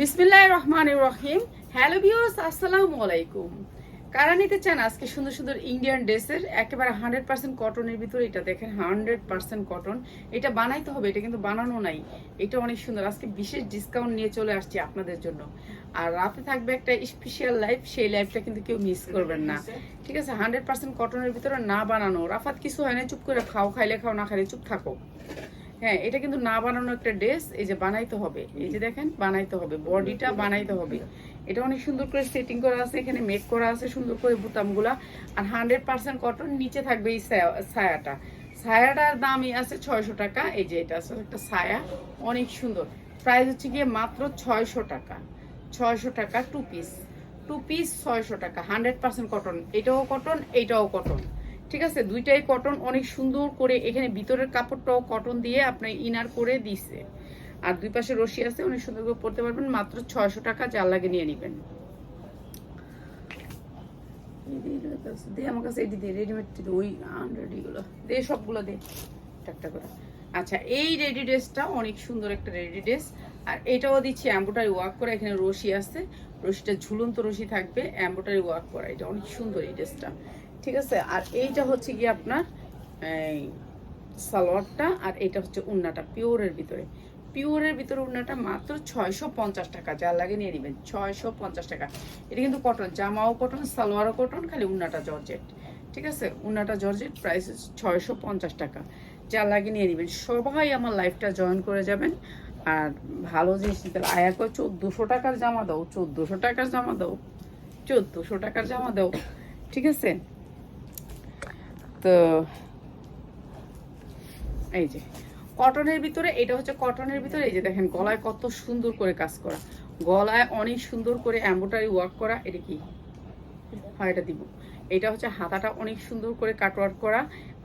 বিসমিল্লাহ রহমান রহিম। Hello views আসসালামু আলাইকুম। কারা নিতে চান আজকে সুন্দর সুন্দর ইন্ডিয়ান ড্রেসের, একেবারে হান্ড্রেড পার্সেন্ট কটনের ভিতরে, এটা দেখেন হান্ড্রেড পার্সেন্ট কটন। এটা বানাইতে হবে, এটা কিন্তু বানানো নাই। এটা অনেক সুন্দর। আজকে বিশেষ ডিসকাউন্ট নিয়ে চলে আসছি আপনাদের জন্য। আর রাতে থাকবে একটা স্পেশাল লাইফ সেই লাইফটা কিন্তু কেউ মিস করবেন না। ঠিক আছে, হান্ড্রেড পার্সেন্ট কটনের ভিতরে না বানানো। রাফাত কিছু হয় না, চুপ করে খাও, খাইলে খাও, না খাইলে চুপ থাকো। হ্যাঁ এটা কিন্তু না বানানো একটা ড্রেস এই যে বানাইতে হবে। এই যে দেখেন, বানাইতে হবে। বডিটা বানাইতে হবে। এটা অনেক সুন্দর করে সেটিং করা আছে, এখানে মেক করা আছে সুন্দর করে বুতামগুলা। আর হান্ড্রেড পার্সেন্ট কটন নিচে থাকবে এই ছায়া- ছায়াটা। ছায়াটার দামই আছে ছয়শো টাকা। এই যে এটা আছে একটা ছায়া। অনেক সুন্দর। প্রাইস হচ্ছে গিয়ে মাত্র ছয়শো টাকা। ছয়শো টাকা টু পিস টু পিস ছয়শো টাকা। হান্ড্রেড পার্সেন্ট কটন এটাও কটন এইটাও কটন ঠিক আছে? দুইটাই কটন অনেক সুন্দর করে এখানে ভিতরের কাপড়টাও কটন দিয়ে আপনার ইনার করে দিছে। আর দুই পাশে রশি আছে, অনেক সুন্দর করে পরতে পারবেন। মাত্র ছয়শো টাকা যার লাগে নিয়ে নেবেন। রেডিমেড ওই দে সবগুলো দে একটা করে। আচ্ছা এই রেডি ড্রেসটা অনেক সুন্দর একটা রেডি ড্রেস আর এটাও করা, এখানে রশি আছে। রশিটা ঝুলন্ত রশি থাকবে এম্বোটারি ওয়ার্ক করা। এটা অনেক সুন্দর এই ড্রেসটা ঠিক আছে? আর এইটা হচ্ছে কি আপনার, এই সালোয়ারটা, আর এটা হচ্ছে উন্নাটা পিওরের ভিতরে। পিওরের ভিতরে উন্নাটা মাত্র ছয়শো পঞ্চাশ টাকা, যা লাগে নিয়ে নেবেন, ছয়শো পঞ্চাশ টাকা। এটা কিন্তু কটন জামাও কটন সালোয়ারও কটন খালি উন্নাটা জর্জেট। ঠিক আছে? উন্নাটা জর্জেট প্রাইস ছয়শো পঞ্চাশ টাকা। যা লাগে নিয়ে নেবেন। সবাই আমার লাইফটা জয়েন করে যাবেন। আর ভালো জিনিস নিতে হবে। আয়া করে চোদ্দোশো টাকার জামা দাও, চোদ্দোশো টাকার জামা দাও, চোদ্দোশো টাকার জামা দাও। ঠিক আছে? তো এই যে, কটনের ভিতরে, এটা হচ্ছে কটনের ভিতরে, এই যে দেখেন গলায় কত সুন্দর করে কাজ করা। গলায় অনেক সুন্দর করে এম্বোটারি ওয়ার্ক করা, এটা কি? হয় এটা দিব। এটা হচ্ছে হাতাটা অনেক সুন্দর করে কাটওয়ার্ক করা,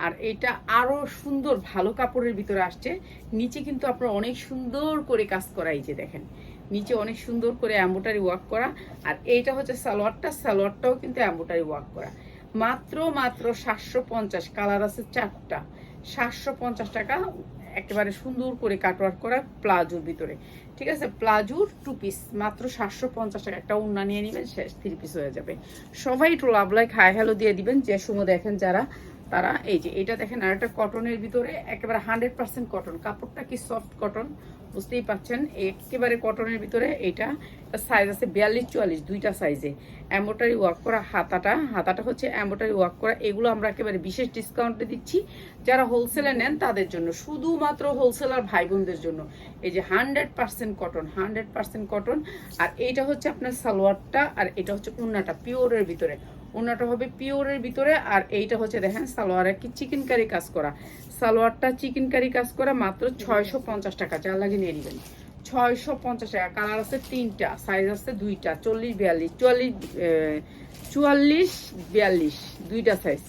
আর এটা আরও সুন্দর ভালো কাপড়ের ভিতরে আসছে। নিচে কিন্তু আপনার অনেক সুন্দর করে কাজ করা, এই যে দেখেন। নিচে অনেক সুন্দর করে এম্বোটারি ওয়ার্ক করা, আর এইটা হচ্ছে সালোয়ারটা, সালোয়ারটাও কিন্তু এম্বোটারি ওয়ার্ক করা। মাত্র মাত্র সাতশো পঞ্চাশ। কালার আছে চারটা। সাতশো পঞ্চাশ টাকা একেবারে সুন্দর করে কাটওয়ার্ক করা প্লাজোর ভিতরে। ঠিক আছে? প্লাজোর টু পিস মাত্র সাতশো পঞ্চাশ টাকা। একটা উন্না নিয়ে নেবেন, শেষ থ্রি পিস হয়ে যাবে। সবাই একটু লাভ লাইক হাই হ্যালো দিয়ে দিবেন। যে সময় দেখেন যারা তারা, এই যে এটা দেখেন আর একটা কটনের ভিতরে একেবারে হান্ড্রেড পার্সেন্ট কটন কাপড়টা কি সফট কটন বুঝতেই পাচ্ছেন, একেবারে কটনের ভিতরে এইটা সাইজ আছে বিয়াল্লিশ চুয়াল্লিশ দুইটা সাইজে অ্যাম্বোটারি ওয়ার্ক করা হাতাটা হাতাটা হচ্ছে অ্যাম্বোটারি ওয়ার্ক করা, এগুলো আমরা একেবারে বিশেষ ডিসকাউন্টে দিচ্ছি। যারা হোলসেলে নেন, তাদের জন্য, শুধুমাত্র হোলসেলার ভাই বোনদের জন্য। এই যে hundred percent cotton hundred percent cotton আর এইটা হচ্ছে আপনার সালোয়ারটা, আর এটা হচ্ছে উন্নাটা পিওরের ভিতরে। উন্নাটা হবে পিওরের ভিতরে, আর এইটা হচ্ছে দেখেন সালোয়ারে কি চিকেন কারি কাজ করা। সালোয়ারটা চিকেন কারি কাজ করা মাত্র ছয়শো পঞ্চাশ টাকা যা লাগে নিয়ে নেবেন। ছয়শো পঞ্চাশ টাকা, কালার আছে তিনটা সাইজ আছে দুইটা, চল্লিশ বিয়াল্লিশ চুয়াল্লিশ চুয়াল্লিশ বিয়াল্লিশ, দুইটা সাইজ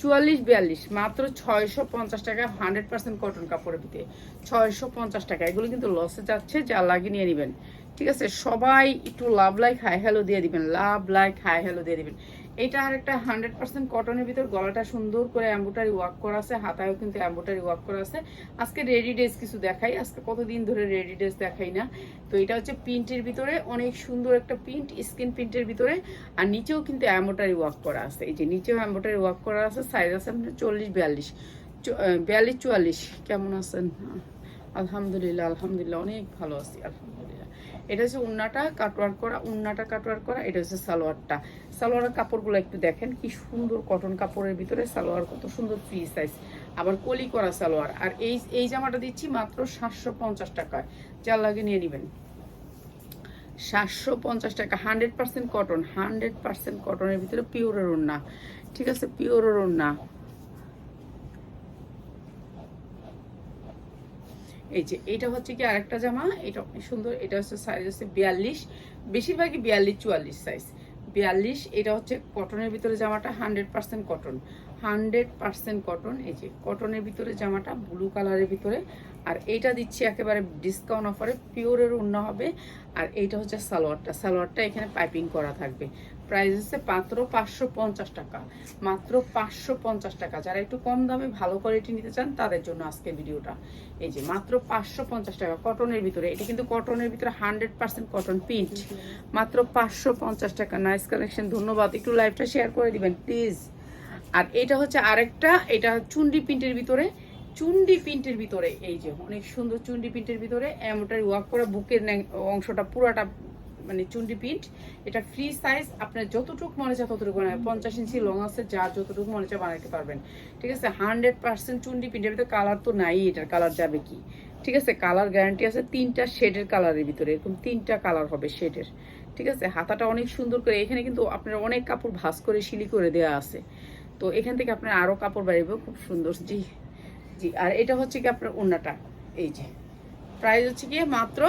চুয়াল্লিশ বিয়াল্লিশ, মাত্র ছয়শো পঞ্চাশ টাকা, হান্ড্রেড পার্সেন্ট কটন কাপড়ের ভিতরে। ছয়শো পঞ্চাশ টাকা, এগুলো কিন্তু লসে যাচ্ছে যা লাগিয়ে নিয়ে নেবেন। ঠিক আছে, সবাই একটু লাভ লাইক হাই হ্যালো দিয়ে দিবেন লাভ লাইক হাই হ্যালো দিয়ে দিবেন। এটা আর একটা হান্ড্রেড পার্সেন্ট কটনের ভিতর, গলাটা সুন্দর করে অ্যাম্বোটারি ওয়ার্ক করা আছে, হাতায়ও কিন্তু অ্যাম্বোটারি ওয়ার্ক করা আছে। আজকে রেডি ড্রেস কিছু দেখাই, আজকে কতদিন ধরে রেডি ড্রেস দেখাই না। তো এটা হচ্ছে প্রিন্টের ভিতরে, অনেক সুন্দর একটা প্রিন্ট স্কিন প্রিন্টের ভিতরে। আর নিচেও কিন্তু অ্যাম্বোটারি ওয়ার্ক করা আছে। এই যে নিচেও অ্যাম্বোটারি ওয়ার্ক করা আছে সাইজ আছে আপনার চল্লিশ, বিয়াল্লিশ। বিয়াল্লিশ, চুয়াল্লিশ, কেমন আছেন? আলহামদুলিল্লাহ আলহামদুলিল্লাহ, অনেক ভালো আছি, আলহামদুলিল্লাহ। এটা হচ্ছে উন্নাটা কাটওয়ার্ক করা, উন্নাটা কাটওয়ার্ক করা, এটা হচ্ছে সালোয়ারটা। সালোয়ারের কাপড়গুলো একটু দেখেন, কি সুন্দর কটন কাপড়ের ভিতরে সালোয়ার, কত সুন্দর ফ্রি সাইজ আবার কলি করা সালোয়ার, আর এই এই জামাটা দিচ্ছি মাত্র সাতশো পঞ্চাশ টাকায়। যার লাগে নিয়ে নেবেন। সাতশো পঞ্চাশ টাকা hundred percent cotton hundred percent কটনের ভিতরে পিওরের ওড়না। ঠিক আছে পিওরের ওড়না। এই যে এটা হচ্ছে কি আরেকটা জামা, এটা সুন্দর, এটা হচ্ছে সাইজ হচ্ছে বিয়াল্লিশ, বেশিরভাগই বিয়াল্লিশ, চুয়াল্লিশ সাইজ বিয়াল্লিশ, এটা হচ্ছে কটনের ভিতরে জামাটা hundred percent cotton hundred percent cotton এই যে কটনের ভিতরে জামাটা ব্লু কালারের ভিতরে। আর এইটা দিচ্ছি একেবারে ডিসকাউন্ট অফারে পিওরের উন্না হবে। আর এইটা হচ্ছে সালোয়ারটা। সালোয়ারটা এখানে পাইপিং করা থাকবে। প্রাইস হচ্ছে মাত্র পাঁচশো পঞ্চাশ টাকা। মাত্র পাঁচশো পঞ্চাশ টাকা। যারা একটু কম দামে ভালো কোয়ালিটি নিতে চান, তাদের জন্য আজকে ভিডিওটা। এই যে মাত্র পাঁচশো পঞ্চাশ টাকা কটনের ভিতরে। এটা কিন্তু কটনের ভিতরে হান্ড্রেড পার্সেন্ট কটন প্রিন্ট মাত্র পাঁচশো পঞ্চাশ টাকা। নাইস কালেকশন ধন্যবাদ। একটু লাইভটা শেয়ার করে দিবেন প্লিজ আর এটা হচ্ছে আরেকটা, এটা চুন্ডি প্রিন্টের ভিতরে, চুন্ডি প্রিন্টের ভিতরে, এই যে অনেক সুন্দর চুন্ডি প্রিন্টের ভিতরে এমনটার ওয়ার্ক করা, বুকের অংশটা পুরাটা মানে চুন্ডি প্রিন্ট। এটা ফ্রি সাইজ আপনার যতটুকু মনে চায় ততটুকু পঞ্চাশ ইঞ্চি লং আছে, যার যতটুকু মনে চায় বানাতে পারবেন। ঠিক আছে? হান্ড্রেড পার্সেন্ট চুন্ডি প্রিন্টের ভিতরে কালার তো নাই, এটার কালার যাবে কি? ঠিক আছে? কালার গ্যারান্টি আছে তিনটা শেডের কালারের ভিতরে, এরকম তিনটা কালার হবে শেডের ঠিক আছে? হাতাটা অনেক সুন্দর করে, এখানে কিন্তু আপনার অনেক কাপড় ভাঁজ করে শিলি করে দেওয়া আছে। তো এখান থেকে আপনার আরও কাপড় বাড়বে, খুব সুন্দর। জি জি, আর এটা হচ্ছে কি আপনার ওড়নাটা? এই যে। প্রাইস হচ্ছে কি মাত্র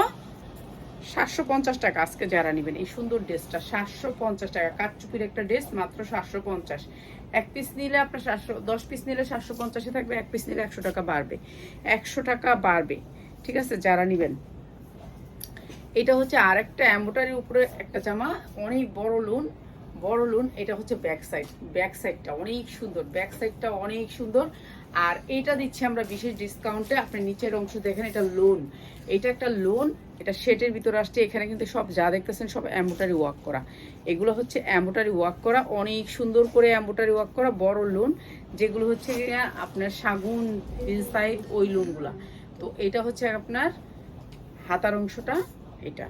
সাতশো পঞ্চাশ টাকা আজকে যারা নেবেন। এই সুন্দর ড্রেসটা, সাতশো পঞ্চাশ টাকা। কাঠচুপির একটা ড্রেস মাত্র সাতশো পঞ্চাশ। এক পিস নিলে আপনার সাতশো, দশ পিস নিলে সাতশো পঞ্চাশে থাকবে, এক পিস নিলে একশো টাকা বাড়বে। একশো টাকা বাড়বে, ঠিক আছে, যারা নেবেন। এটা হচ্ছে আর একটা অ্যাম্বোটারির উপরে একটা জামা, অনেক বড় লোন বড় লোন এটা হচ্ছে ব্যাক সাইড ব্যাক সাইডটা অনেক সুন্দর ব্যাক সাইডটা অনেক সুন্দর। আর এটা দিচ্ছি আমরা বিশেষ ডিসকাউন্টে আপনি নিচের অংশ দেখেন, এটা লোন এটা একটা লোন এটা শেটের ভিতরে আসছে, এখানে কিন্তু সব যা দেখতেছেন, সব অ্যাম্বোটারি ওয়ার্ক করা। এগুলো হচ্ছে অ্যাম্বোটারি ওয়ার্ক করা, অনেক সুন্দর করে অ্যাম্বোটারি ওয়ার্ক করা, বড় লোন যেগুলো হচ্ছে আপনার শাগুন সাইড ওই লোনগুলা তো এটা হচ্ছে আপনার হাতার অংশটা, এটা।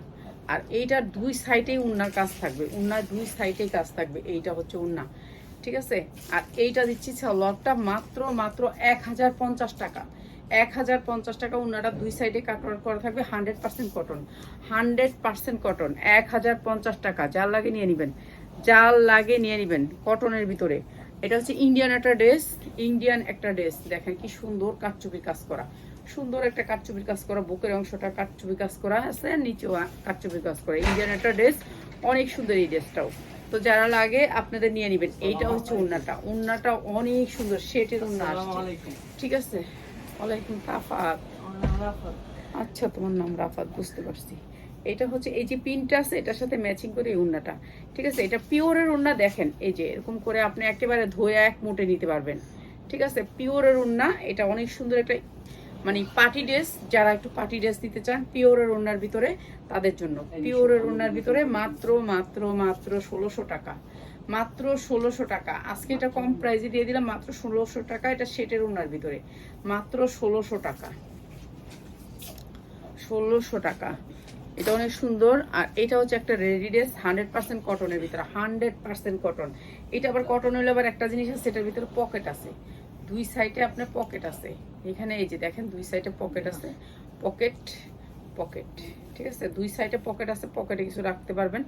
আর এইটার দুই সাইডেই উন্নার কাজ থাকবে। উন্নার দুই সাইডেই কাজ থাকবে, এইটা হচ্ছে উন্না। ঠিক আছে? আর এইটা দিচ্ছি লটটা মাত্র মাত্র এক হাজার পঞ্চাশ টাকা। এক হাজার পঞ্চাশ টাকা উন্নাটা দুই সাইডে কাটওয়ার করা থাকবে, hundred percent cotton. Hundred percent cotton এক হাজার পঞ্চাশ টাকা। যার লাগে নিয়ে নেবেন, যার লাগে নিয়ে নেবেন কটনের ভিতরে। এটা হচ্ছে ইন্ডিয়ান একটা ড্রেস ইন্ডিয়ান একটা ড্রেস দেখেন কি সুন্দর কাঠচুপি কাজ করা। সুন্দর একটা কাঠচুপির কাজ করা বুকের অংশটা কাঠচুপি কাজ করা আছে নিচেও কাঠচুপি কাজ করা। ইন্ডিয়ান একটা ড্রেস অনেক সুন্দর এই ড্রেসটাও তো যারা লাগে আপনাদের নিয়ে নেবেন। এইটা হচ্ছে উন্নাটা উন্নাটা অনেক সুন্দর সেটের উন্না ঠিক আছে? ওয়ালাইকুম তাফাত আচ্ছা তোমার নাম রাফাত বুঝতে পারছি। এটা হচ্ছে এই যে পিনটা আছে এটার সাথে ম্যাচিং করে এই উন্নাটা ঠিক আছে? এটা পিওরের উন্না দেখেন এই যে এরকম করে আপনি একেবারে ধোয়া এক মুটে নিতে পারবেন। ঠিক আছে? পিওরের উন্না এটা অনেক সুন্দর একটা মানে পার্টি ড্রেস যারা একটু পার্টি ড্রেস দিতে চান পিওরের ওনার ভিতরে তাদের জন্য। পিওরের ওনার ভিতরে মাত্র মাত্র মাত্র ষোলোশো টাকা। মাত্র ষোলোশো টাকা। আজকে এটা কম প্রাইসে দিয়ে দিলাম মাত্র ষোলোশো টাকা এটা সেটের ওনার ভিতরে। মাত্র ষোলোশো টাকা। ষোলোশো টাকা। এটা অনেক সুন্দর, আর এটা হচ্ছে একটা রেডি হান্ড্রেড পার্সেন্ট কটনের ভিতরে, হান্ড্রেড পার্সেন্ট কটন এটা আবার কটন হলে আবার একটা জিনিস আছে, সেটার ভিতরে পকেট আছে। দুই সাইডে আপনার পকেট আছে। এখানে এই যে দেখেন, দুই সাইডে পকেট আছে। পকেট পকেট ঠিক আছে? দুই সাইডে পকেট আছে পকেটে কিছু রাখতে পারবেন।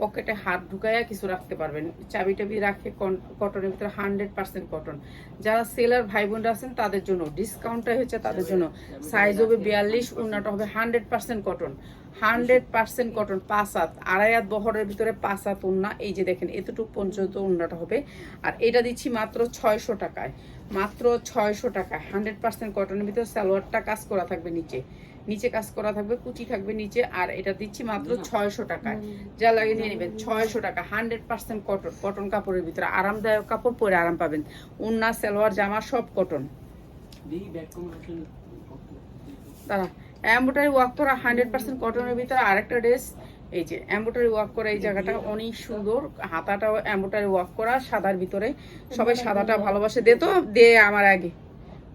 পকেটে হাত ঢুকাইয়া কিছু রাখতে পারবেন। চাবি টাবি রাখে কটনের ভিতরে হান্ড্রেড পার্সেন্ট কটন। যারা সেলার ভাই বোনরা আছেন, তাদের জন্য ডিসকাউন্টটাই হচ্ছে তাদের জন্য সাইজ হবে বিয়াল্লিশ, উন্নাটা হবে hundred percent cotton. Hundred percent cotton, পাঁচ হাত। আড়াই হাত বহরের ভিতরে পাঁচ হাত উন্না, এই যে দেখেন, এতটুকু পর্যন্ত উন্নাটা হবে। আর এটা দিচ্ছি মাত্র ছয়শো টাকায়। মাত্র ছয়শো টাকা হান্ড্রেড পার্সেন্ট কটনের ভিতরে সালোয়ারটা কাজ করা থাকবে নিচে। নিচে কাজ করা থাকবে কুচি থাকবে নিচে আর এটা দিচ্ছি মাত্র ছয়শো টাকায়। যা লাগে নিয়ে নেবেন ছয়শো টাকা হান্ড্রেড পার্সেন্ট কটন কটন কাপড়ের ভিতরে আরামদায়ক কাপড় পরে আরাম পাবেন। উন্না সালোয়ার জামা সব কটন তারা এম্বোটারি ওয়ার্ক করা হান্ড্রেড পার্সেন্ট কটনের ভিতরে আরেকটা ড্রেস এই যে এম্বোটারি ওয়ার্ক করা এই জায়গাটা অনেক সুন্দর। হাতাটাও এম্বোটারি ওয়ার্ক করা সাদার ভিতরে। সবাই সাদাটা ভালোবাসে। দে তো দে আমার আগে।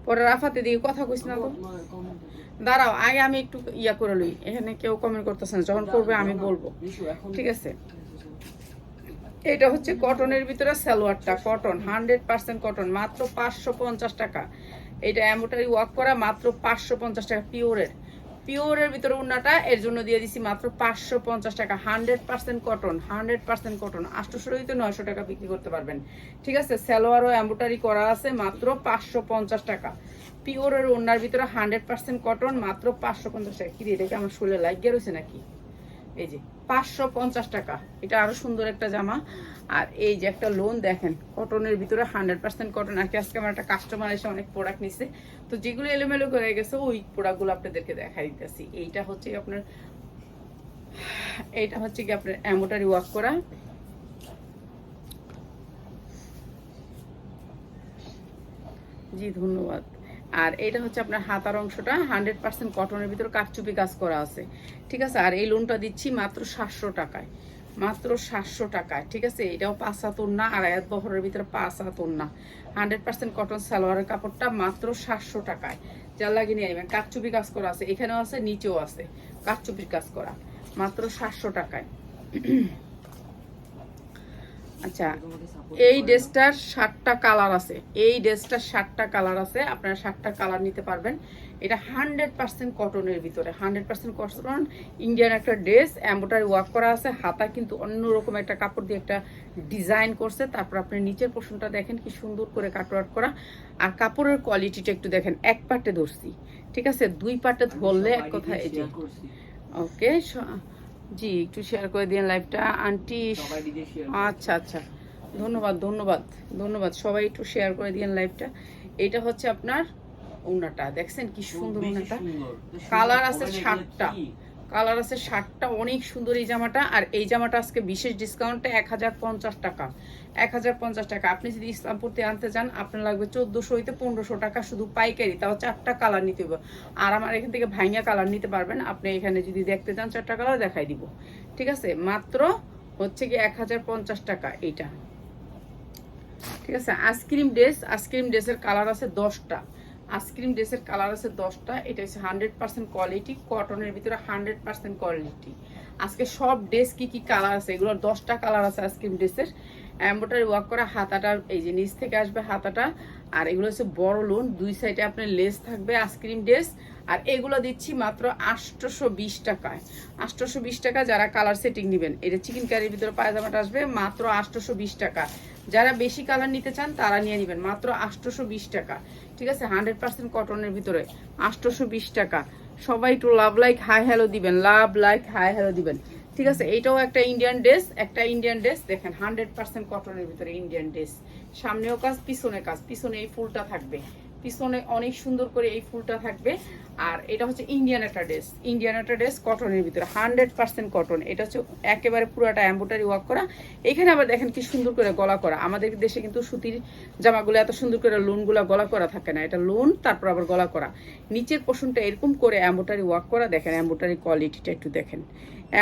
পরে রাফাতে দিয়ে কথা কইস না তো। দাঁড়াও, আগে আমি একটু ইয়া করে লই। এখানে কেউ কমেন্ট করতেছে না, যখন করবে আমি বলব। ঠিক আছে? এটা হচ্ছে কটনের ভিতরে সালোয়ারটা কটন হান্ড্রেড পার্সেন্ট কটন মাত্র পাঁচশো পঞ্চাশ টাকা। এটা এমোটারি ওয়াক করা মাত্র পাঁচশো পঞ্চাশ টাকা পিওরের পিওরের ভিতরে উন্নাটা, এর জন্য দিয়ে দিছি মাত্র পাঁচশো পঞ্চাশ টাকা। Hundred percent cotton, hundred percent cotton. আটশোশো নয়শো টাকা বিক্রি করতে পারবেন। ঠিক আছে স্যালোয়ারও এম্বোটারি করা আছে মাত্র পাঁচশো পঞ্চাশ টাকা। পিওরের ওনার ভিতরে হান্ড্রেড পার্সেন্ট কটন, মাত্র পাঁচশো পঞ্চাশ টাকা। কি দিয়ে দেখে আমার আমার শরীরে লাগিয়ে রয়েছে নাকি? এই যে, পাঁচশো পঞ্চাশ টাকা। এটা আরও সুন্দর একটা জামা। আর এই যে একটা লোন দেখেন কটনের ভিতরে হান্ড্রেড পার্সেন্ট কটন আর কি, আজকে আমার একটা কাস্টমার এসে অনেক প্রোডাক্ট নিছে। তো যেগুলো এলোমেলো করে গেছে, ওই প্রোডাক্টগুলো আপনাদেরকে দেখাই দিতেছি। এইটা হচ্ছে আপনার, এইটা হচ্ছে কি আপনার এমোটারি ওয়ার্ক করা। জি, ধন্যবাদ। আর এটা হচ্ছে আপনার হাতার অংশটা হান্ড্রেড পার্সেন্ট কটনের ভিতর কাঠচুপি কাজ করা আছে। ঠিক আছে? আর এই লোনটা দিচ্ছি মাত্র সাতশো টাকায়। মাত্র সাতশো টাকায়, ঠিক আছে? এটাও পাঁচ হাতর না আর এক বহরের ভিতরে পাঁচ হাতর না হান্ড্রেড পার্সেন্ট কটন সালোয়ারের কাপড়টা মাত্র সাতশো টাকায়। যার লাগিয়ে নিয়ে নেবেন কাঠচুপি কাজ করা আছে। এখানেও আছে, নিচেও আছে, কাঠচুপির কাজ করা। মাত্র সাতশো টাকায়। আচ্ছা এই ড্রেসটার ষাটটা কালার আছে। এই ড্রেসটার ষাটটা কালার আছে আপনারা ষাটটা কালার নিতে পারবেন। এটা হান্ড্রেড পার্সেন্ট কটনের ভিতরে। হান্ড্রেড পার্সেন্ট কটন ইন্ডিয়ান একটা ড্রেস এম্বোটারি ওয়ার্ক করা আছে হাতা কিন্তু অন্যরকম একটা কাপড় দিয়ে একটা ডিজাইন করছে। তারপর আপনি নিচের পোর্শনটা দেখেন কি সুন্দর করে কাটওয়ার্ক করা। আর কাপড়ের কোয়ালিটিটা একটু দেখেন এক পার্টে ধরছি। ঠিক আছে? দুই পার্টে ধরলে এক কথা এই যে ওকে জি একটু শেয়ার করে দিন লাইভটা আন্টি আচ্ছা আচ্ছা। ধন্যবাদ ধন্যবাদ ধন্যবাদ। সবাই একটু শেয়ার করে দিন লাইভটা এটা হচ্ছে আপনার ওনাটা দেখছেন কি সুন্দর ওনাটা কালার আছে ষাটটা কালার আছে ষাটটা অনেক সুন্দর এই জামাটা। আর এই জামাটা আজকে বিশেষ ডিসকাউন্টে এক হাজার পঞ্চাশ টাকা। এক হাজার পঞ্চাশ টাকা। আপনি যদি ইসলামপুরতে আনতে চান আপনার লাগবে চোদ্দোশো হইতে পনেরোশো টাকা শুধু পাইকারি। তাও চারটা কালার নিতে হবে। আর আমার এখান থেকে ভাইঙ্গা কালার নিতে পারবেন। আপনি এখানে যদি দেখতে চান, চারটা কালার দেখাই দিব। ঠিক আছে? মাত্র হচ্ছে কি এক হাজার পঞ্চাশ টাকা এইটা। ঠিক আছে? Ice cream dress ice cream ড্রেসের কালার আছে দশটা। আইসক্রিম ড্রেসের কালার আছে দশটা, এটা হচ্ছে হান্ড্রেড পার্সেন্ট কোয়ালিটি, কটনের ভিতরে হান্ড্রেড পার্সেন্ট কোয়ালিটি। আজকে সব ড্রেস কি কি কালার আছে? এগুলোর দশটা কালার আছে আইসক্রিম ড্রেসের। এম্বোটারি ওয়ার্ক করা হাতাটা, এই যে নিচ থেকে আসবে হাতাটা। আর এগুলো হচ্ছে বড় লোন দুই সাইডে আপনার লেস থাকবে আইসক্রিম ড্রেস। আর এগুলো দিচ্ছি মাত্র আটশোশো বিশ টাকায়। আটশোশো বিশ টাকা যারা কালার সেটিং নেবেন এটা চিকেন কারির ভিতরে পায়জামাটা আসবে, মাত্র আটশোশো বিশ টাকা। যারা বেশি কালার নিতে চান, তারা নিয়ে নেবেন। মাত্র আটশোশো বিশ টাকা। ঠিক আছে? হান্ড্রেড পার্সেন্ট কটনের ভিতরে আটশোশো বিশ টাকা। সবাই একটু লাভ লাইক হাই হ্যালো দিবেন। লাভ লাইক হাই হ্যালো দিবেন। ঠিক আছে? এইটাও একটা ইন্ডিয়ান ড্রেস একটা ইন্ডিয়ান ড্রেস দেখেন, হান্ড্রেড পার্সেন্ট কটনের ভিতরে ইন্ডিয়ান ড্রেস সামনেও কাজ, পিছনে কাজ। পিছনে এই ফুলটা থাকবে। পিছনে অনেক সুন্দর করে এই ফুলটা থাকবে। আর এটা হচ্ছে ইন্ডিয়ান একটা ড্রেস ইন্ডিয়ান একটা ড্রেস কটনের ভিতরে হান্ড্রেড পার্সেন্ট কটন এটা হচ্ছে একেবারে পুরোটা এম্বোটারি ওয়ার্ক করা। এখানে আবার দেখেন কি সুন্দর করে গলা করা। আমাদের দেশে কিন্তু সুতির জামাগুলো এত সুন্দর করে লোনগুলো গলা করা থাকে না। এটা লোন তারপর আবার গলা করা। নিচের পোষণটা এরকম করে এম্বোটারি ওয়ার্ক করা। দেখেন এম্বোটারি কোয়ালিটিটা একটু দেখেন।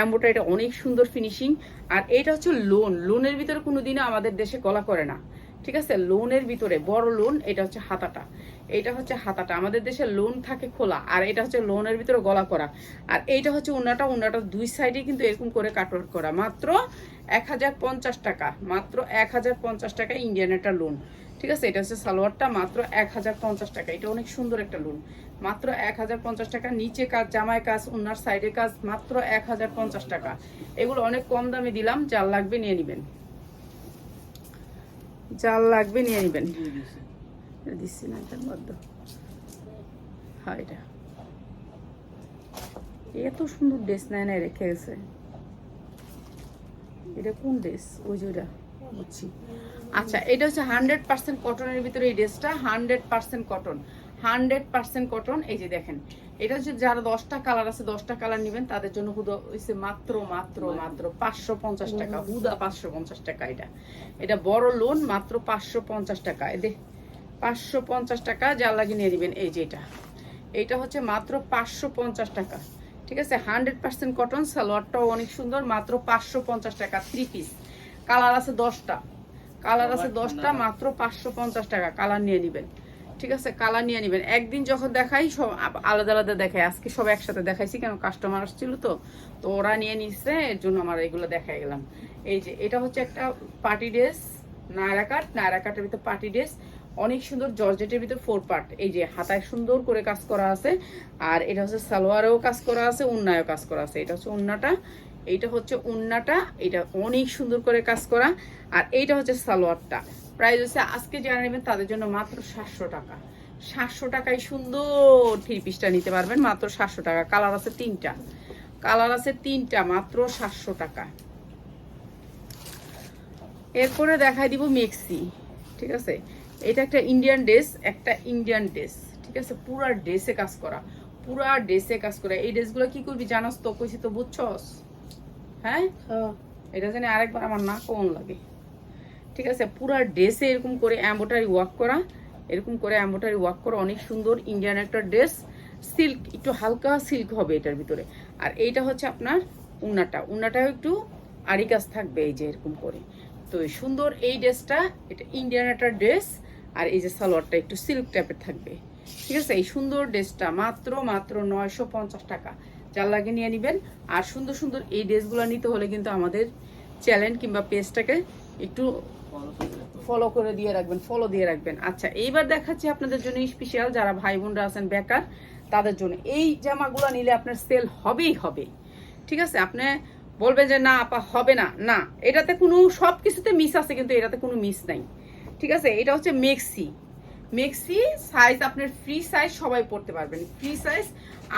এম্বোটারিটা অনেক সুন্দর ফিনিশিং আর এটা হচ্ছে লোন লোনের ভিতরে কোনোদিনও আমাদের দেশে গলা করে না। ঠিক আছে? লোনের ভিতরে, বড় লোন, এটা হচ্ছে হাতাটা। এটা হচ্ছে হাতাটা। আমাদের দেশে লোন থাকে খোলা, আর এটা হচ্ছে লোনের ভিতরে গলা করা। আর এইটা হচ্ছে উন্নাটা উন্নাটা দুই সাইডে কিন্তু এরকম করে কাটওয়ার্ক করা। মাত্র এক হাজার পঞ্চাশ টাকা, মাত্র এক হাজার পঞ্চাশ টাকা ইন্ডিয়ান একটা লোন ঠিক আছে? এটা হচ্ছে সালোয়ারটা, মাত্র এক হাজার পঞ্চাশ টাকা। এটা অনেক সুন্দর একটা লোন মাত্র এক হাজার পঞ্চাশ টাকা, নিচে কাজ জামায় কাজ, উন্নার সাইডে কাজ, মাত্র এক হাজার পঞ্চাশ টাকা। এগুলো অনেক কম দামে দিলাম, যার লাগবে নিয়ে নেবেন। জাল লাগবে, নিয়ে নেবেন। দিচ্ছি না এটার মধ্যে হয়, এটা। এত সুন্দর ড্রেস নেয় নাই রেখে গেছে। এটা কোন ড্রেস? ওই যে বুঝছি। আচ্ছা এটা হচ্ছে হান্ড্রেড পার্সেন্ট কটনের ভিতরে এই ড্রেসটা hundred percent cotton hundred percent cotton এই যে দেখেন। এটা হচ্ছে যারা দশটা কালার আছে দশটা কালার নেবেন তাদের জন্য হুদা হচ্ছে মাত্র মাত্র মাত্র। পাঁচশো পঞ্চাশ টাকা। হুদা। পাঁচশো পঞ্চাশ টাকা এটা। এটা বড় লোন মাত্র পাঁচশো পঞ্চাশ টাকা। এ দে পাঁচশো পঞ্চাশ টাকা যা লাগিয়ে নিয়ে দিবেন এই যে এটা। এটা হচ্ছে মাত্র পাঁচশো পঞ্চাশ টাকা। ঠিক আছে? হান্ড্রেড পার্সেন্ট কটন সালোয়ারটাও অনেক সুন্দর মাত্র পাঁচশো পঞ্চাশ টাকা থ্রি পিস কালার আছে দশটা। কালার আছে দশটা মাত্র পাঁচশো পঞ্চাশ টাকা। কালার নিয়ে নেবেন। ঠিক আছে কালার নিয়ে নেবেন। একদিন যখন দেখাই, সব আলাদা আলাদা দেখাই আজকে সব একসাথে দেখাইছি কেন? কাস্টমার আসছিল তো। তো ওরা নিয়ে নিচ্ছে এর জন্য আমার এগুলো দেখাই গেলাম। এই যে, এটা হচ্ছে একটা party dress Naira cut. Naira কাটের ভিতর পার্টি ড্রেস অনেক সুন্দর জর্জেটের ভিতর ফোর পার্ট এই যে, হাতায় সুন্দর করে কাজ করা আছে। আর এটা হচ্ছে সালোয়ারেও কাজ করা আছে, উন্নায়ও কাজ করা আছে। এটা হচ্ছে উন্নাটা। এইটা হচ্ছে উন্নাটা। এটা অনেক সুন্দর করে কাজ করা। আর এইটা হচ্ছে সালোয়ারটা। প্রাইস হচ্ছে আজকে যারা নেবেন তাদের জন্য মাত্র সাতশো টাকা। সাতশো টাকায় সুন্দর থ্রি পিসটা নিতে পারবেন মাত্র সাতশো টাকা। কালার আছে তিনটা। কালার আছে তিনটা মাত্র সাতশো টাকা। এরপরে দেখাই দিব মেক্সি ঠিক আছে? এটা একটা ইন্ডিয়ান ড্রেস একটা ইন্ডিয়ান ড্রেস ঠিক আছে? পুরা ড্রেসে কাজ করা পুরা ড্রেসে কাজ করা। এই ড্রেসগুলো কি করবি জানোস তো? কইছি তো বুঝছস? হ্যাঁ? এটা জানি আরেকবার আমার না কোন লাগে। ঠিক আছে? পুরো ড্রেসে এরকম করে অ্যাম্বোটারি ওয়ার্ক করা, এরকম করে অ্যাম্বোটারি ওয়ার্ক করা, অনেক সুন্দর ইন্ডিয়ান একটা ড্রেস সিল্ক একটু হালকা সিল্ক হবে এটার ভিতরে। আর এইটা হচ্ছে আপনার উন্নাটা উন্নাটাও একটু আড়ি কাজ থাকবে এই যে এরকম করে। তো সুন্দর এই ড্রেসটা এটা ইন্ডিয়ান একটা ড্রেস আর এই যে সালোয়ারটা একটু সিল্ক টাইপের থাকবে। ঠিক আছে? এই সুন্দর ড্রেসটা মাত্র মাত্র নয়শো পঞ্চাশ টাকা। যার লাগে নিয়ে নেবেন। আর সুন্দর সুন্দর এই ড্রেসগুলো নিতে হলে কিন্তু আমাদের চ্যানেল কিংবা পেজটাকে একটু ফলো করে দিয়ে রাখবেন ফলো দিয়ে রাখবেন। আচ্ছা এইবার দেখাচ্ছি আপনাদের জন্য স্পেশাল যারা ভাই বোনরা আছেন, বেকার, তাদের জন্য। এই জামাগুলো নিলে আপনার সেল হবেই হবে। ঠিক আছে? আপনি বলবেন যে, না, আপা, হবে না। না, এটাতে কোনো সব কিছুতে মিস আছে, কিন্তু এটাতে কোনো মিস নাই। ঠিক আছে? এটা হচ্ছে মেক্সি মেক্সি সাইজ আপনার ফ্রি সাইজ সবাই পড়তে পারবেন। ফ্রি সাইজ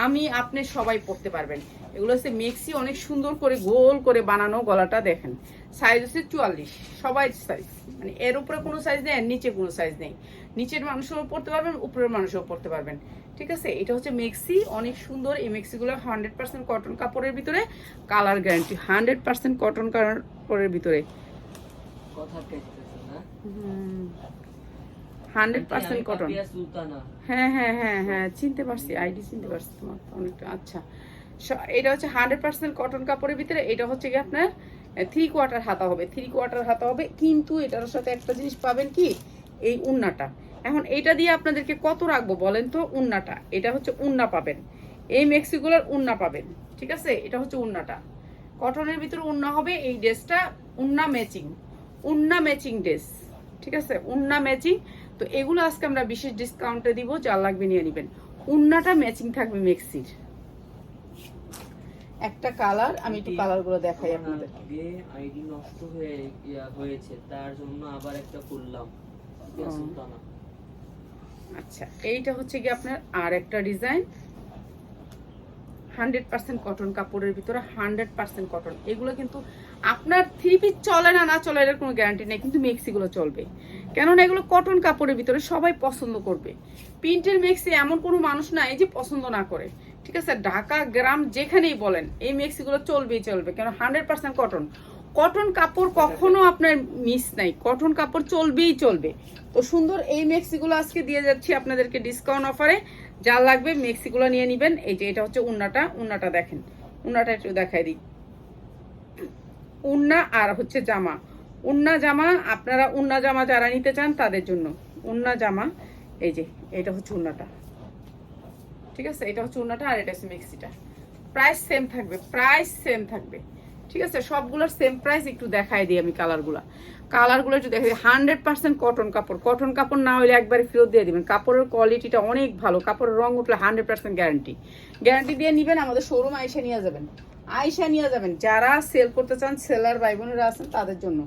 আমি আপনি সবাই পড়তে পারবেন। এগুলো হচ্ছে মেক্সি অনেক সুন্দর করে গোল করে বানানো গলাটা দেখেন। সাইজ হচ্ছে চুয়াল্লিশ সবাই সাইজ মানে এর উপরে কোনো সাইজ নেই আর নিচে কোনো সাইজ নেই। নিচের মানুষও পড়তে পারবেন উপরের মানুষও পড়তে পারবেন। ঠিক আছে? এটা হচ্ছে মেক্সি অনেক সুন্দর। এই মেক্সিগুলো হান্ড্রেড পার্সেন্ট কটন কাপড়ের ভিতরে colour guarantee hundred percent cotton কাপড়ের ভিতরে। কথা না? হান্ড্রেড পার্সেন্ট কটন হ্যাঁ হ্যাঁ হ্যাঁ হ্যাঁ চিনতে পারছি আইডি চিনতে পারছি তোমার অনেকটা। আচ্ছা এটা হচ্ছে হান্ড্রেড পার্সেন্ট কটন কাপড়ের ভিতরে এটা হচ্ছে কি আপনার থ্রি কোয়ার্টার হাতা হবে থ্রি কোয়ার্টার হাতা হবে কিন্তু এটার সাথে একটা জিনিস পাবেন কি? এই উন্নাটা। এখন এটা দিয়ে আপনাদেরকে কত রাখব বলেন তো? উন্নাটা। এটা হচ্ছে উন্না পাবেন। এই মেক্সিগুলোর উন্না পাবেন ঠিক আছে? এটা হচ্ছে উন্নাটা। কটনের ভিতরে উন্না হবে এই ড্রেসটা উন্না ম্যাচিং উন্না ম্যাচিং ড্রেস ঠিক আছে? উন্না ম্যাচিং তো এগুলো আজকে আমরা বিশেষ ডিসকাউন্টে দিব যা লাগবে নিয়ে নেবেন। উন্নাটা ম্যাচিং থাকবে মেক্সির। একটা কালার আমি একটু কালারগুলো দেখাই আপনাদের। আগে আইডি নষ্ট হয়ে হয়েছে তার জন্য আবার একটা করলাম আচ্ছা এইটা হচ্ছে কি আপনার আর একটা ডিজাইন হান্ড্রেড পার্সেন্ট কটন কাপড়ের ভিতরে হান্ড্রেড পার্সেন্ট কটন এগুলো কিন্তু আপনার থ্রি পিস চলে না না চলে এর কোনো গ্যারান্টি নেই, কিন্তু মেক্সিগুলো চলবে। কেননা এগুলো কটন কাপড়ের ভিতরে সবাই পছন্দ করবে। প্রিন্টের মেক্সি এমন কোনো মানুষ নাই যে পছন্দ না করে। ঠিক আছে, ঢাকা, গ্রাম, যেখানেই বলেন, এই মেক্সিগুলো চলবেই চলবে, কেন হান্ড্রেড পার্সেন্ট কটন কটন কাপড় কখনো আপনার মিস নাই কটন কাপড় চলবেই চলবে। তো সুন্দর এই মেক্সিগুলো আজকে দিয়ে যাচ্ছি আপনাদেরকে ডিসকাউন্ট অফারে যা লাগবে, মেক্সিগুলো নিয়ে নেবেন। এই যে, এটা হচ্ছে উন্নাটা উন্নাটা দেখেন। উন্নাটা একটু দেখাই দিই। উন্না আর হচ্ছে জামা। উন্না জামা, আপনারা উন্না জামা যারা নিতে চান তাদের জন্য। উন্না জামা, এই যে, এটা হচ্ছে উন্নাটা। ঠিক আছে? এটা হচ্ছে উন্নাটা আর এটা হচ্ছে মিক্সিটা। প্রাইস সেম থাকবে, প্রাইস সেম থাকবে। ঠিক আছে? সবগুলোর সেম প্রাইস একটু দেখাই দিই আমি কালারগুলো। কালারগুলো একটু দেখাই দিই। হান্ড্রেড পার্সেন্ট কটন কাপড়। কটন কাপড় না হলে একবারে ফেরত দিয়ে দিবেন। কাপড়ের কোয়ালিটিটা অনেক ভালো। কাপড়ের রং উঠলে হান্ড্রেড পার্সেন্ট গ্যারান্টি গ্যারান্টি দিয়ে নিবেন, আমাদের শোরুম আইসা নিয়ে যাবেন। আইসা নিয়ে যাবেন। যারা সেল করতে চান সেলার ভাই বোনেরা আছেন তাদের জন্য।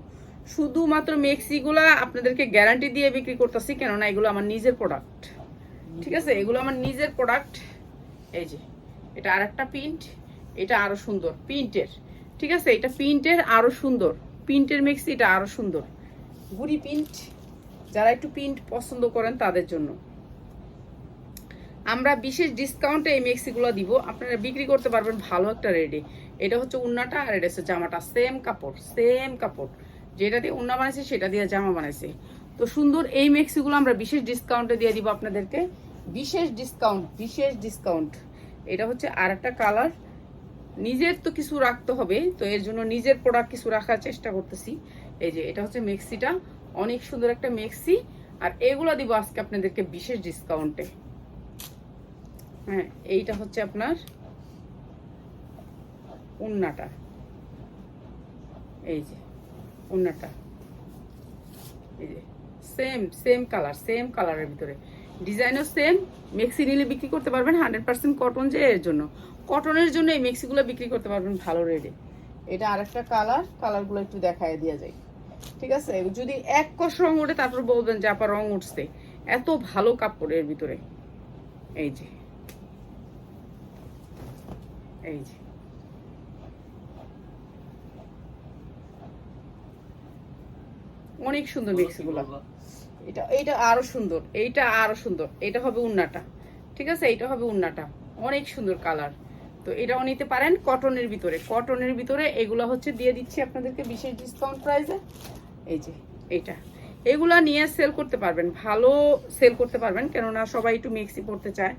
শুধুমাত্র মেক্সিগুলা আপনাদেরকে গ্যারান্টি দিয়ে বিক্রি করতেছি, কেননা এগুলো আমার নিজের প্রোডাক্ট ঠিক আছে? এগুলো আমার নিজের প্রোডাক্ট এই যে, এটা আর একটা প্রিন্ট এটা আরও সুন্দর। প্রিন্টের। ঠিক আছে? এটা প্রিন্টের আরও সুন্দর। প্রিন্টের মেক্সি, এটা আরও সুন্দর। গুড়ি প্রিন্ট যারা একটু প্রিন্ট পছন্দ করেন তাদের জন্য। আমরা বিশেষ ডিসকাউন্টে এই মেক্সিগুলো দিব। আপনারা বিক্রি করতে পারবেন ভালো একটা রেডি। এটা হচ্ছে উন্নাটা আর এটা হচ্ছে জামাটা। সেম কাপড় সেম কাপড়। যেটা দিয়ে উন্না বানাইছে, সেটা দিয়ে জামা বানাইছে। তো সুন্দর এই মেক্সিগুলো আমরা বিশেষ ডিসকাউন্টে দিয়ে দিব আপনাদেরকে। বিশেষ ডিসকাউন্ট বিশেষ ডিসকাউন্ট এটা হচ্ছে আর একটা কালার নিজের তো কিছু রাখতে হবে, তো এর জন্য নিজের প্রোডাক্ট কিছু রাখার চেষ্টা করতেছি। এই যে, এটা হচ্ছে মেক্সিটা অনেক সুন্দর একটা মেক্সি আর এগুলো দিব আজকে আপনাদেরকে বিশেষ ডিসকাউন্টে হ্যাঁ এইটা হচ্ছে আপনার উন্নাটা। এই যে, উন্নাটা। এই যে সেম সেম কালার সেম কালারের ভিতরে। ডিজাইনও সেম মেক্সি নিলে বিক্রি করতে পারবেন হান্ড্রেড পার্সেন্ট কটন যে এর জন্য। কটনের জন্য এই মেক্সিগুলো বিক্রি করতে পারবেন ভালো রেটে এটা আরেকটা কালার কালারগুলো একটু দেখায় দেওয়া যায় ঠিক আছে? যদি এক কষ রং ওঠে, তারপর বলবেন যে, আপা, রং উঠছে। এত ভালো কাপড়ের ভিতরে। এই যে এই যে। অনেক সুন্দর মিক্সগুলো। এটা এটা আরও সুন্দর এইটা আরও সুন্দর এটা হবে উন্নাটা ঠিক আছে? এইটা হবে উন্নাটা অনেক সুন্দর কালার। তো এটাও নিতে পারেন কটনের ভিতরে কটনের ভিতরে এগুলো হচ্ছে দিয়ে দিচ্ছি আপনাদেরকে বিশেষ ডিসকাউন্ট প্রাইসে এই যে এটা এগুলা নিয়ে সেল করতে পারবেন ভালো সেল করতে পারবেন কেননা সবাই একটু মিক্সি পড়তে চায়।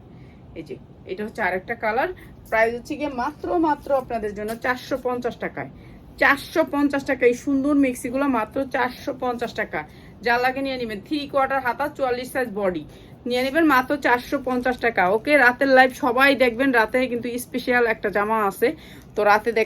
এই যে এটা হচ্ছে আরেকটা কালার। প্রাইস হচ্ছে গিয়ে মাত্র মাত্র আপনাদের জন্য চারশো পঞ্চাশ টাকায়। চারশো পঞ্চাশ টাকা, এই সুন্দর মিক্সিগুলো মাত্র চারশো পঞ্চাশ টাকা। যা লাগে নিয়ে নেবেন থ্রি কোয়ার্টার হাতা, চুয়াল্লিশ সাইজ বডি নিয়ে নেবেন মাত্র চারশো পঞ্চাশ টাকা। ওকে, রাতের লাইভ সবাই দেখবেন, রাতে কিন্তু স্পেশাল একটা জামা আছে। তো রাতে দেখ